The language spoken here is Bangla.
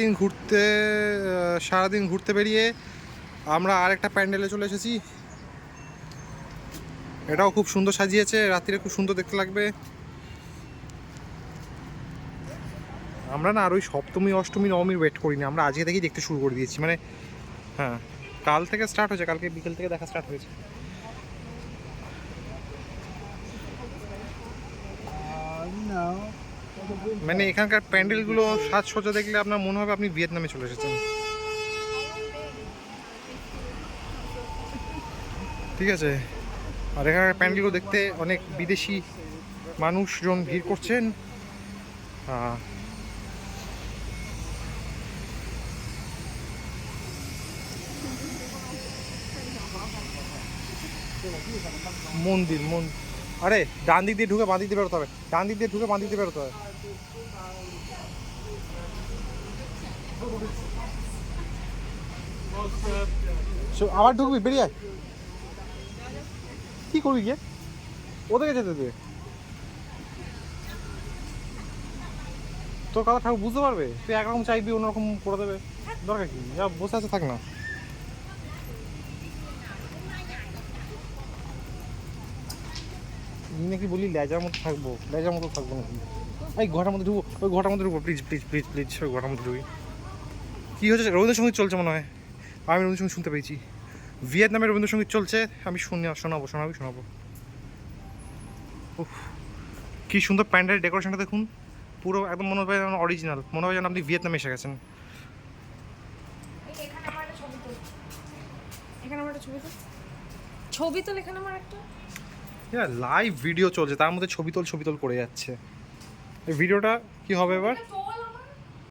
দিন ঘুরতে সারাদিন ঘুরতে বেরিয়ে আমরা আরেকটা প্যান্ডেলে চলে এসেছি। এটাও খুব সুন্দর সাজিয়েছে, রাত্রিরে খুব সুন্দর দেখতে লাগবে। আমরা না আর ওই সপ্তমী, অষ্টমী, নবমীর ওয়েট করিনি, আমরা আজকে থেকেই দেখতে শুরু করে দিয়েছি। মানে হ্যাঁ কাল থেকে স্টার্ট হয়েছে, কালকে বিকেল থেকে দেখা স্টার্ট হয়েছে। মানে এখানকার প্যান্ডেলগুলো সাজসজ্জা দেখলে আপনার মনে হবে আপনি ভিয়েতনামে চলে এসেছেন। ঠিক আছে। আর এখানকার প্যান্ডেলগুলো দেখতে অনেক বিদেশি মানুষজন ভিড় করছেন। মন্দির মন আরে, ডান দিক দিয়ে ঢুকে বাঁ দিয়ে বেরোতে হবে। ডান দিক দিয়ে ঢুকে বাঁ দিক দিয়ে বেরোতে হবে। আবার ঢুকবি? বেরিয়ে কি করবি গিয়ে? ওদেরকে যেতে দে। তোর কথা ঠাকুর বুঝতে পারবে? তুই একরকম চাইবি, অন্যরকম করে দেবে। দরকার কি? যা বসে আছে থাক না। তুই নাকি বলি লেজার মতো থাকব, লেজার মতো থাকব নাকি? এই ঘরটার মধ্যে ঢুকবো, ওই ঘরটার মধ্যে ঢুকবো প্লিজ প্লিজ প্লিজ প্লিজ ওই ঘরটার মধ্যে ঢুকি। কী হচ্ছে রবীন্দ্রসঙ্গীত চলছে মনে হয়। আমি রবীন্দ্রসঙ্গীত শুনতে পেয়েছি। ভিয়েতনামের রবীন্দ্রসঙ্গীত চলছে। আমি শুনি, শোনাবো, শোনাবি, শোনাবো। উফ, কি সুন্দর প্যান্ডেলের ডেকোরেশনটা দেখুন। পুরো একদম মনে হয় যেন অরিজিনাল মনে হয় যেন আপনি ভিয়েতনামে এসে গেছেন। ছবি তোল এখানে আমার একটা। একটা লাইভ ভিডিও চলছে, তার মধ্যে ছবি তোল ছবি তোল করে যাচ্ছে। এই ভিডিওটা কি হবে এবার?